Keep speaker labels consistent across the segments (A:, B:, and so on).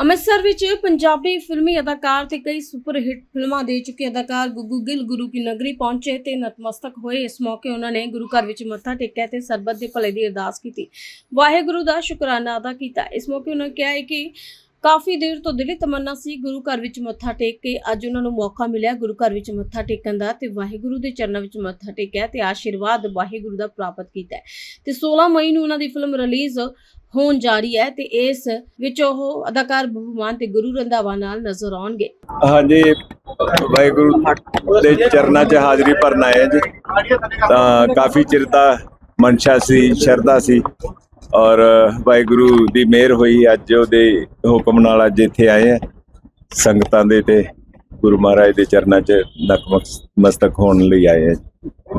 A: ਅੰਮ੍ਰਿਤਸਰ ਵਿੱਚ ਪੰਜਾਬੀ ਫਿਲਮੀ ਅਦਾਕਾਰ ਤੇ ਕਈ ਸੁਪਰ ਹਿੱਟ ਫਿਲਮਾਂ ਦੇ ਚੁੱਕੇ ਅਦਾਕਾਰ ਗੁੱਗੂ ਗਿੱਲ ਗੁਰੂ ਕੀ ਨਗਰੀ ਪਹੁੰਚੇ ਤੇ ਨਤਮਸਤਕ ਹੋਏ। ਇਸ ਮੌਕੇ ਉਹਨਾਂ ਨੇ ਗੁਰੂ ਘਰ ਵਿੱਚ ਮੱਥਾ ਟੇਕਿਆ ਤੇ ਸਰਬੱਤ ਦੇ ਭਲੇ ਦੀ ਅਰਦਾਸ ਕੀਤੀ। ਵਾਹਿਗੁਰੂ ਦਾ ਸ਼ੁਕਰਾਨਾ ਅਦਾ ਕੀਤਾ। ਇਸ ਮੌਕੇ ਉਹਨਾਂ ਕਿਹਾ ਹੈ ਕਿ ਕਾਫੀ ਦੇਰ ਤੋਂ ਦਿਲੀ ਤਮੰਨਾ ਸੀ, ਗੁਰੂ ਘਰ ਵਿੱਚ ਮੱਥਾ ਟੇਕ ਕੇ ਅੱਜ ਉਹਨਾਂ ਨੂੰ ਮੌਕਾ ਮਿਲਿਆ ਗੁਰੂ ਘਰ ਵਿੱਚ ਮੱਥਾ ਟੇਕਣ ਦਾ ਤੇ ਵਾਹਿਗੁਰੂ ਦੇ ਚਰਨਾਂ ਵਿੱਚ ਮੱਥਾ ਟੇਕਿਆ ਤੇ ਆਸ਼ੀਰਵਾਦ ਵਾਹਿਗੁਰੂ ਦਾ ਪ੍ਰਾਪਤ ਕੀਤਾ ਤੇ 16 ਮਈ ਨੂੰ ਉਹਨਾਂ ਦੀ ਫਿਲਮ ਰਿਲੀਜ਼ ਹੋਣ ਜਾ ਰਹੀ ਹੈ ਤੇ ਇਸ ਵਿੱਚ ਉਹ ਅਦਾਕਾਰ ਬੱਬੂ ਤੇ ਗੁਰੂ ਰੰਧਾਵਾ ਨਾਲ ਨਜ਼ਰ ਆਉਣਗੇ।
B: ਹਾਂਜੀ, ਵਾਹਿਗੁਰੂ ਦੇ ਚਰਨਾਂ 'ਚ ਹਾਜ਼ਰੀ ਭਰਨ ਆਏ ਜੀ। ਤਾਂ ਕਾਫੀ ਚਿਰ ਦਾ ਮਨਸ਼ਾ ਸੀ, ਸ਼ਰਧਾ ਸੀ। ਔਰ ਵਾਹਿਗੁਰੂ ਦੀ ਮਿਹਰ ਹੋਈ, ਅੱਜ ਉਹਦੇ ਹੁਕਮ ਨਾਲ ਅੱਜ ਇੱਥੇ ਆਏ ਆ, ਸੰਗਤਾਂ ਦੇ ਤੇ ਗੁਰੂ ਮਹਾਰਾਜ ਦੇ ਚਰਨਾਂ 'ਚ ਨਤਮਸਤਕ ਹੋਣ ਲਈ ਆਏ ਆ।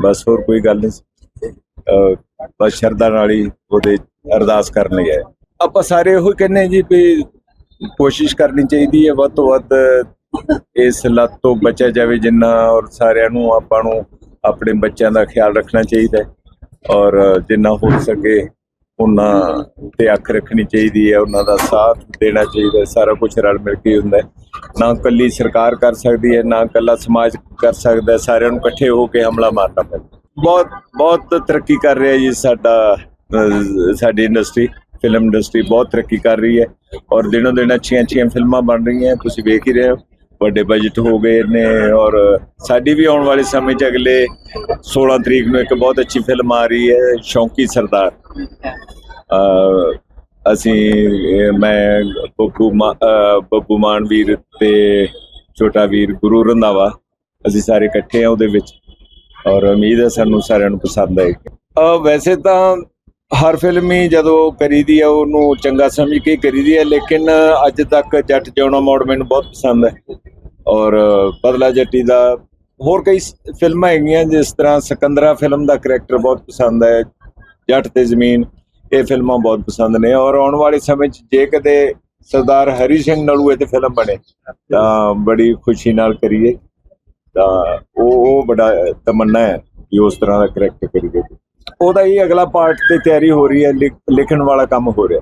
B: ਬਸ ਹੋਰ ਕੋਈ ਗੱਲ ਨਹੀਂ। ਬਸ ਸ਼ਰਧਾ ਨਾਲ ਹੀ ਉਹਦੇ ਅਰਦਾਸ ਕਰਨ ਲਈ ਆਏ। ਆਪਾਂ ਸਾਰੇ ਇਹੋ ਹੀ ਕਹਿੰਦੇ ਜੀ ਵੀ ਕੋਸ਼ਿਸ਼ ਕਰਨੀ ਚਾਹੀਦੀ ਹੈ, ਵੱਧ ਤੋਂ ਵੱਧ ਇਸ ਲੱਤ ਤੋਂ ਬਚਿਆ ਜਾਵੇ ਜਿੰਨਾ, ਔਰ ਸਾਰਿਆਂ ਨੂੰ ਆਪਾਂ ਨੂੰ ਆਪਣੇ ਬੱਚਿਆਂ ਦਾ ਖਿਆਲ ਰੱਖਣਾ ਚਾਹੀਦਾ ਔਰ ਜਿੰਨਾ ਹੋ ਸਕੇ ਉਹਨਾਂ ਤੇ ਅੱਖ ਰੱਖਣੀ ਚਾਹੀਦੀ ਹੈ, ਉਹਨਾਂ ਦਾ ਸਾਥ ਦੇਣਾ ਚਾਹੀਦਾ ਸਾਰਾ ਕੁਝ ਰਲ ਮਿਲ ਕੇ ਹੁੰਦਾ ਨਾ ਕੱਲੀ ਸਰਕਾਰ ਕਰ ਸਕਦੀ ਹੈ, ਨਾ ਕੱਲਾ ਸਮਾਜ ਕਰ ਸਕਦਾ ਸਾਰਿਆਂ ਨੂੰ ਇਕੱਠੇ ਹੋ ਕੇ ਹਮਲਾ ਮਾਰਨਾ ਪੈਂਦਾ ਬਹੁਤ ਬਹੁਤ ਤਰੱਕੀ ਕਰ ਰਿਹਾ ਜੀ ਸਾਡਾ ਸਾਡੀ ਇੰਡਸਟਰੀ ਫਿਲਮ ਇੰਡਸਟਰੀ ਬਹੁਤ ਤਰੱਕੀ ਕਰ ਰਹੀ ਹੈ ਔਰ ਦਿਨੋਂ ਦਿਨ ਅੱਛੀਆਂ ਅੱਛੀਆਂ ਫਿਲਮਾਂ ਬਣ ਰਹੀਆਂ ਤੁਸੀਂ ਵੇਖ ਹੀ ਰਹੇ ਹੋ। ਵੱਡੇ ਬਜਟ ਹੋ ਗਏ ਨੇ ਔਰ ਸਾਡੀ ਵੀ ਆਉਣ ਵਾਲੇ ਸਮੇਂ 'ਚ ਅਗਲੇ 16 ਤਰੀਕ ਨੂੰ ਇੱਕ ਬਹੁਤ ਅੱਛੀ ਫਿਲਮ ਆ ਰਹੀ ਹੈ, ਸ਼ੌਂਕੀ ਸਰਦਾਰ। ਅਸੀਂ ਇਹ ਮੈਂ ਬੱਬੂ ਮਾ- ਅਹ, ਬੱਬੂ ਮਾਨਵੀਰ ਤੇ ਛੋਟਾ ਵੀਰ ਗੁਰੂ ਰੰਧਾਵਾ ਅਸੀਂ ਸਾਰੇ ਇਕੱਠੇ ਆ ਉਹਦੇ ਵਿੱਚ ਔਰ ਉਮੀਦ ਹੈ ਸਾਨੂੰ ਸਾਰਿਆਂ ਨੂੰ ਪਸੰਦ ਆਏਗੀ। ਅਹ ਵੈਸੇ ਤਾਂ ਹਰ ਫਿਲਮ ਹੀ ਜਦੋਂ ਕਰੀਦੀ ਹੈ ਉਹਨੂੰ ਚੰਗਾ ਸਮਝ ਕੇ ਕਰੀਦੀ ਹੈ ਲੇਕਿਨ ਅੱਜ ਤੱਕ ਜੱਟ ਜਿਉਣਾ ਮੋੜ ਮੈਨੂੰ ਬਹੁਤ ਪਸੰਦ ਹੈ। ਔਰ ਬਦਲਾ ਜੱਟੀ ਦਾ ਹੋਰ ਕਈ ਸ- ਫਿਲਮਾਂ ਹੈਗੀਆਂ ਜਿਸ ਤਰ੍ਹਾਂ ਸਿਕੰਦਰਾ ਫਿਲਮ ਦਾ ਕਰੈਕਟਰ ਬਹੁਤ ਪਸੰਦ ਹੈ ਜੱਟ ਤੇ ਜ਼ਮੀਨ, ਇਹ ਫਿਲਮਾਂ ਬਹੁਤ ਪਸੰਦ ਨੇ ਔਰ ਆਉਣ ਵਾਲੇ ਸਮੇਂ 'ਚ ਜੇ ਕਦੇ ਸਰਦਾਰ ਹਰੀ ਸਿੰਘ ਨਲੂਏ ਤੇ ਫਿਲਮ ਬਣੇ, ਤਾਂ ਬੜੀ ਖੁਸ਼ੀ ਨਾਲ ਕਰੀਏ। ਤਾਂ ਉਹ ਉਹ ਬੜਾ ਤਮੰਨਾ ਹੈ ਕਿ ਉਸ ਤਰ੍ਹਾਂ ਦਾ ਕਰੈਕਟਰ ਕਰੀਏ। ਉਹਦਾ ਹੀ ਅਗਲਾ ਪਾਰਟ ਤੇ ਤਿਆਰੀ ਹੋ ਰਹੀ ਹੈ, ਲਿਖ- ਲਿਖਣ ਵਾਲਾ ਕੰਮ ਹੋ ਰਿਹਾ।